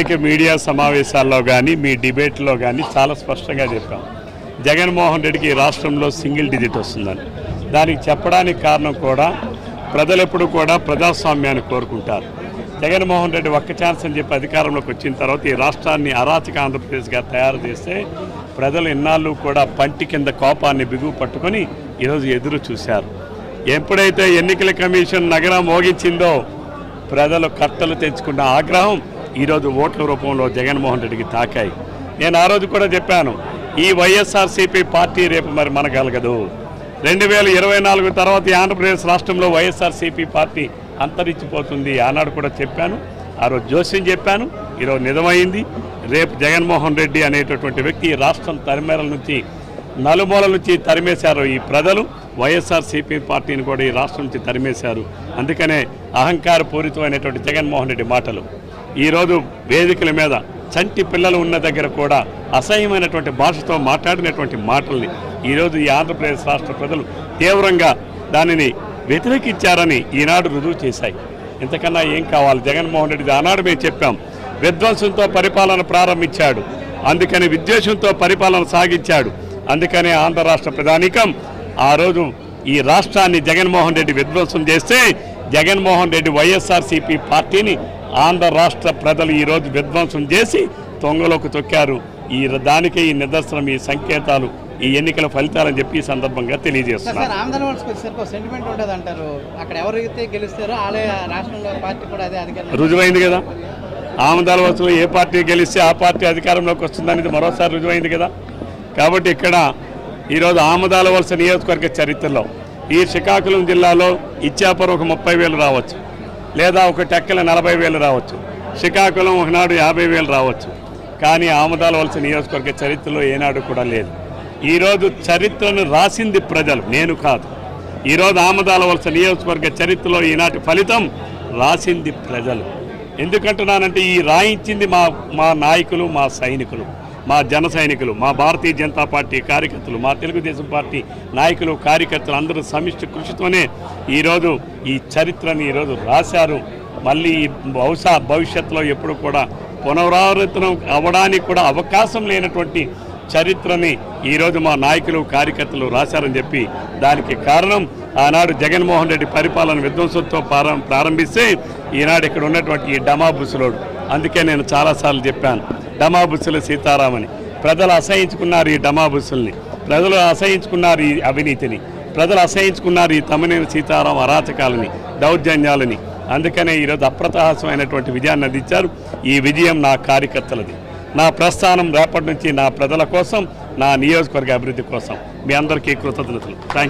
అనేక మీడియా సమావేశాల్లో కానీ మీ డిబేట్లో కానీ చాలా స్పష్టంగా చెప్పాం. జగన్మోహన్ రెడ్డికి ఈ రాష్ట్రంలో సింగిల్ డిజిట్ వస్తుందని. దానికి చెప్పడానికి కారణం కూడా ప్రజలు ఎప్పుడు కూడా ప్రజాస్వామ్యాన్ని కోరుకుంటారు. జగన్మోహన్ రెడ్డి ఒక్క ఛాన్స్ అని చెప్పి అధికారంలోకి వచ్చిన తర్వాత ఈ రాష్ట్రాన్ని అరాచక ఆంధ్రప్రదేశ్గా తయారు చేస్తే ప్రజలు ఇన్నాళ్ళు కూడా పంటి కింద కోపాన్ని బిగువు పట్టుకొని ఈరోజు ఎదురు చూశారు. ఎప్పుడైతే ఎన్నికల కమిషన్ నగరం మోగించిందో ప్రజలు కట్టలు తెచ్చుకున్న ఆగ్రహం ఈరోజు ఓట్ల రూపంలో జగన్మోహన్ రెడ్డికి తాకాయి. నేను ఆ రోజు కూడా చెప్పాను ఈ వైఎస్ఆర్సీపీ పార్టీ రేపు మరి మనగలగదు. రెండు వేల ఇరవై నాలుగు తర్వాత ఆంధ్రప్రదేశ్ రాష్ట్రంలో వైఎస్ఆర్సీపీ పార్టీ అంతరించిపోతుంది ఆనాడు కూడా చెప్పాను. ఆ రోజు జోస్యం చెప్పాను ఈరోజు నిజమైంది. రేపు జగన్మోహన్ రెడ్డి అనేటటువంటి వ్యక్తి రాష్ట్రం తరిమేరల నుంచి నలుమూల నుంచి తరిమేశారు ఈ ప్రజలు. వైఎస్ఆర్సీపీ పార్టీని కూడా ఈ రాష్ట్రం నుంచి తరిమేశారు. అందుకనే అహంకార పూరితమైనటువంటి జగన్మోహన్ రెడ్డి మాటలు. ఈరోజు వేదికల మీద చంటి పిల్లలు ఉన్న దగ్గర కూడా అసహ్యమైనటువంటి భాషతో మాట్లాడినటువంటి మాటల్ని ఈరోజు ఈ ఆంధ్రప్రదేశ్ రాష్ట్ర ప్రజలు తీవ్రంగా దానిని వ్యతిరేకించారని ఈనాడు రుజువు చేశాయి. ఇంతకన్నా ఏం కావాలి? జగన్మోహన్ రెడ్డి ఆనాడు మేము చెప్పాం విధ్వంసంతో పరిపాలన ప్రారంభించాడు అందుకని విద్వేషంతో పరిపాలన సాగించాడు. అందుకనే ఆంధ్ర రాష్ట్ర ప్రధానికం ఆ రోజు ఈ రాష్ట్రాన్ని జగన్మోహన్ రెడ్డి విధ్వంసం చేస్తే జగన్మోహన్ రెడ్డి వైఎస్ఆర్సీపీ పార్టీని ఆంధ్ర రాష్ట్ర ప్రజలు ఈరోజు విధ్వంసం చేసి తొంగలోకి తొక్కారు. ఈ దానికే ఈ నిదర్శనం ఈ సంకేతాలు ఈ ఎన్నికల ఫలితాలని చెప్పి ఈ సందర్భంగా తెలియజేస్తున్నారు రుజువైంది కదా. ఆమదాల వస్తువులు ఏ పార్టీ గెలిస్తే ఆ పార్టీ అధికారంలోకి వస్తుందనేది మరోసారి రుజువైంది కదా. కాబట్టి ఇక్కడ ఈరోజు ఆమదాల వలస నియోజకవర్గ చరిత్రలో ఈ శ్రీకాకుళం జిల్లాలో ఇచ్చాపురం ఒక ముప్పై వేలు రావచ్చు. లేదా ఒక టెక్కల నలభై వేలు రావచ్చు. శ్రీకాకుళం ఒకనాడు యాభై వేలు రావచ్చు. కానీ ఆమదాల వలస నియోజకవర్గ చరిత్రలో ఏనాడు కూడా లేదు. ఈరోజు చరిత్రను రాసింది ప్రజలు నేను కాదు. ఈరోజు ఆమదాల వలస నియోజకవర్గ చరిత్రలో ఈనాటి ఫలితం రాసింది ప్రజలు. ఎందుకంటున్నానంటే ఈ రాయించింది మా మా నాయకులు మా సైనికులు మా జన సైనికులు మా భారతీయ జనతా పార్టీ కార్యకర్తలు మా తెలుగుదేశం పార్టీ నాయకులు కార్యకర్తలు అందరూ సమిష్టి కృషితోనే ఈరోజు ఈ చరిత్రని ఈరోజు రాశారు. మళ్ళీ బహుశా భవిష్యత్తులో ఎప్పుడు కూడా పునరావృతం అవ్వడానికి కూడా అవకాశం లేనటువంటి చరిత్రని ఈరోజు మా నాయకులు కార్యకర్తలు రాశారని చెప్పి దానికి కారణం ఆనాడు జగన్మోహన్ రెడ్డి పరిపాలన విధ్వంసంతో ప్రారం- ప్రారంభిస్తే ఈనాడు ఇక్కడ ఉన్నటువంటి ఈ డమాబుసులోడు. అందుకే నేను చాలాసార్లు చెప్పాను డమాబుసుల సీతారామని. ప్రజలు అసహించుకున్నారు ఈ డమాబుసుల్ని. ప్రజలు అసహించుకున్నారు ఈ అవినీతిని. ప్రజలు అసహించుకున్నారు ఈ తమ్మనేని సీతారాం అరాచకాలని దౌర్జన్యాలని. అందుకనే ఈరోజు అప్రతహాసమైనటువంటి విజయాన్ని అందించారు ఈ విజయం నా కార్యకర్తలది. నా ప్రస్థానం రేపటి నుంచి నా ప్రజల కోసం నా నియోజకవర్గ అభివృద్ధి కోసం. మీ అందరికీ కృతజ్ఞతలు. థ్యాంక్